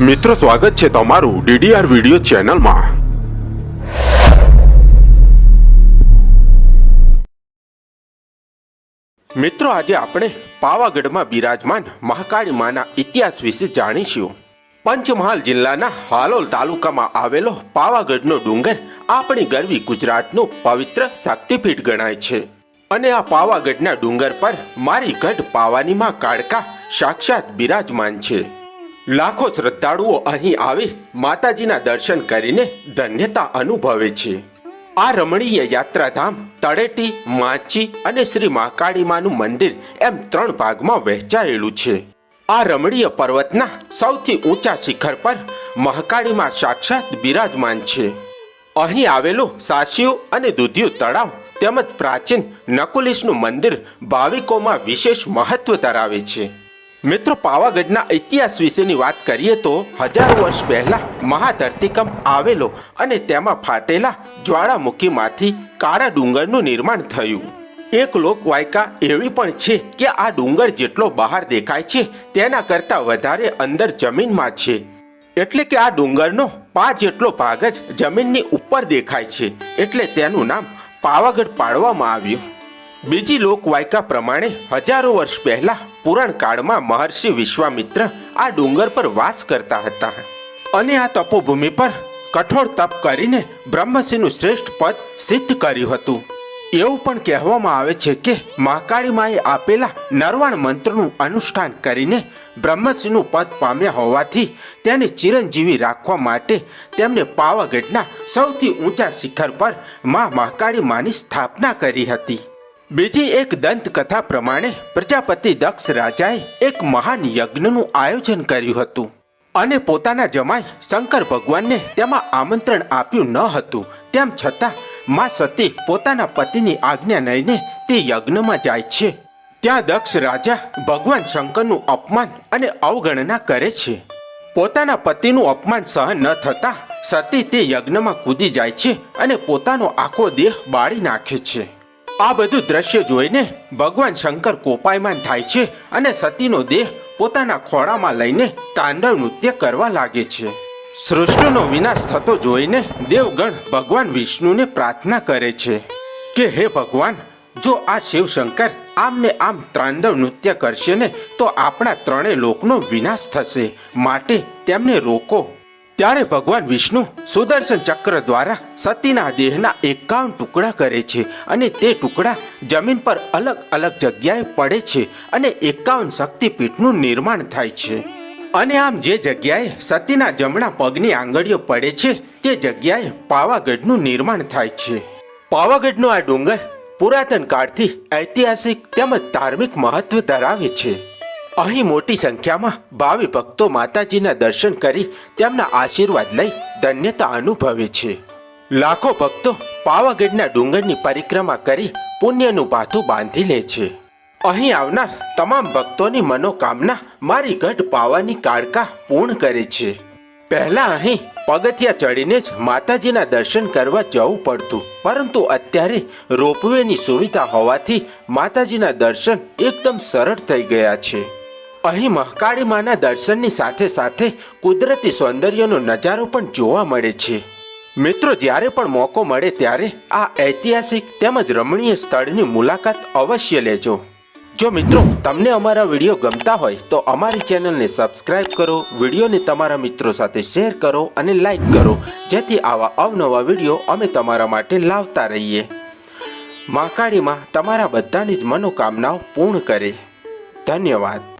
મિત્રો, સ્વાગત છે તમારું ડીડીઆર વિડિયો ચેનલમાં. મિત્રો, આજે આપણે પાવાગઢમાં બિરાજમાન મહાકાળી માના ઇતિહાસ વિશે જાણીશું. પંચમહાલ જિલ્લાના હાલોલ તાલુકામાં આવેલો પાવાગઢનો ડુંગર આપણી ગરવી ગુજરાતનું પવિત્ર શક્તિપીઠ ગણાય છે. અને આ પાવાગઢના ડુંગર પર મારી ગઢ પાવાની માં કાળકા સાક્ષાત બિરાજમાન છે. લાખો શ્રદ્ધાળુઓ અહીં આવી માતાજીના દર્શન કરીને ધન્યતા અનુભવે છે. આ રમણીય યાત્રાધામ તળેટી, માચી અને શ્રી મહાકાળીમાનું મંદિર એમ ત્રણ ભાગમાં વહેંચાયેલું છે. આ રમણીય પર્વતના સૌથી ઊંચા શિખર પર મહાકાળીમાં સાક્ષાત બિરાજમાન છે. અહીં આવેલું સાસિયું અને દૂધિયું તળાવ તેમજ પ્રાચીન નકુલિશનું મંદિર ભાવિકોમાં વિશેષ મહત્વ ધરાવે છે. મિત્રો, પાવાગઢના ઇતિહાસ વિશેની વાત કરીએ તો હજારો વર્ષ પહેલા મહાધરતીકંપ આવેલો અને તેમાં ફાટેલા જ્વાળામુખીમાંથી કાળા ડુંગરનું નિર્માણ થયું. એક લોકવાયકા એવી પણ છે કે આ ડુંગર જેટલો બહાર દેખાય છે, તેના કરતાં વધારે અંદર જમીનમાં છે. એટલે કે આ ડુંગરનો પાંચ જેટલો ભાગ જ જમીનની ઉપર દેખાય છે, એટલે તેનું નામ પાવાગઢ પાડવામાં આવ્યું. બીજી લોકવાયકા પ્રમાણે હજારો વર્ષ પહેલા પુરાણ કાળમાં મહર્ષિ વિશ્વામિત્ર આ ડુંગર પર વાસ કરતા હતા. અને આ તપોભૂમિ પર કઠોર તપ કરીને બ્રહ્મસિંહનું શ્રેષ્ઠ પદ સિદ્ધ કર્યું હતું. એવું પણ કહેવામાં આવે છે કે મહાકાળી માએ આપેલા નરવાણ મંત્રનું અનુષ્ઠાન કરીને બ્રહ્મસિંહનું પદ પામ્યા હોવાથી તેને ચિરંજીવી રાખવા માટે તેમને પાવાગઢના સૌથી ઊંચા શિખર પર મા મહાકાળી માની સ્થાપના કરી હતી. બીજી એક દંતકથા પ્રમાણે પ્રજાપતિ દક્ષ રાજાએ એક મહાન યજ્ઞનું આયોજન કર્યું હતું અને પોતાના જમાઈ શંકર ભગવાનને તેમાં આમંત્રણ આપ્યું ન હતું. તેમ છતાં માં સતી પોતાના પતિની આજ્ઞા લઈને તે યજ્ઞમાં જાય છે. ત્યાં દક્ષ રાજા ભગવાન શંકરનું અપમાન અને અવગણના કરે છે. પોતાના પતિનું અપમાન સહન ન થતાં સતી તે યજ્ઞમાં કૂદી જાય છે અને પોતાનો આખો દેહ બાળી નાખે છે. આ બધું દ્રશ્ય જોઈને ભગવાન શંકર કોપાયમાન થાય છે અને સતીનો દેહ પોતાના ખોળામાં લઈને તાંડવ નૃત્ય કરવા લાગે છે. સૃષ્ટિનો વિનાશ થતો જોઈને દેવગણ ભગવાન વિષ્ણુને પ્રાર્થના કરે છે કે હે ભગવાન, જો આ શિવશંકર આમને આમ ત્રાંડવ નૃત્ય કરશે ને તો આપણા ત્રણેય લોકનો વિનાશ થશે. માટે તેમને રોકો. ત્યારે ભગવાન વિષ્ણુ સુદર્શન ચક્ર દ્વારા સતીના દેહના એકાવન ટુકડા કરે છે અને તે ટુકડા જમીન પર અલગ અલગ જગ્યાએ પડે છે અને એકાવન શક્તિપીઠનું નિર્માણ થાય છે. અને આમ જે જગ્યાએ સતીના જમણા પગની આંગળીઓ પડે છે, તે જગ્યાએ પાવાગઢનું નિર્માણ થાય છે. પાવાગઢનો આ ડુંગર પુરાતન કાળથી ઐતિહાસિક તેમજ ધાર્મિક મહત્વ ધરાવે છે. અહીં મોટી સંખ્યામાં ભાવિ ભક્તો માતાજીના દર્શન કરી તેમના આશીર્વાદ લઈ ધન્યતા અનુભવે છે. લાખો ભક્તો પાવાગઢના ડુંગરની પરિક્રમા કરી પુણ્યનું પાથું બાંધી લે છે. અહીં આવનાર તમામ ભક્તોની મનોકામના મારી ગઢ પાવાની કાળકા પૂર્ણ કરે છે. પહેલા અહીં પગથિયા ચડીને જ માતાજીના દર્શન કરવા જવું પડતું, પરંતુ અત્યારે રોપવેની સુવિધા હોવાથી માતાજીના દર્શન એકદમ સરળ થઈ ગયા છે. અહીં મહાકાળી માના દર્શનની સાથે સાથે કુદરતી સૌંદર્યનો નજારો પણ જોવા મળે છે. મિત્રો, જ્યારે પણ મોકો મળે ત્યારે આ ઐતિહાસિક તેમજ રમણીય સ્થળની મુલાકાત અવશ્ય લેજો. જો મિત્રો, તમને અમારા વીડિયો ગમતા હોય તો અમારી ચેનલને સબસ્ક્રાઇબ કરો, વિડીયોને તમારા મિત્રો સાથે શેર કરો અને લાઈક કરો, જેથી આવા અવનવા વીડિયો અમે તમારા માટે લાવતા રહીએ. મહાકાળીમાં તમારા બધાની જ મનોકામનાઓ પૂર્ણ કરે. ધન્યવાદ.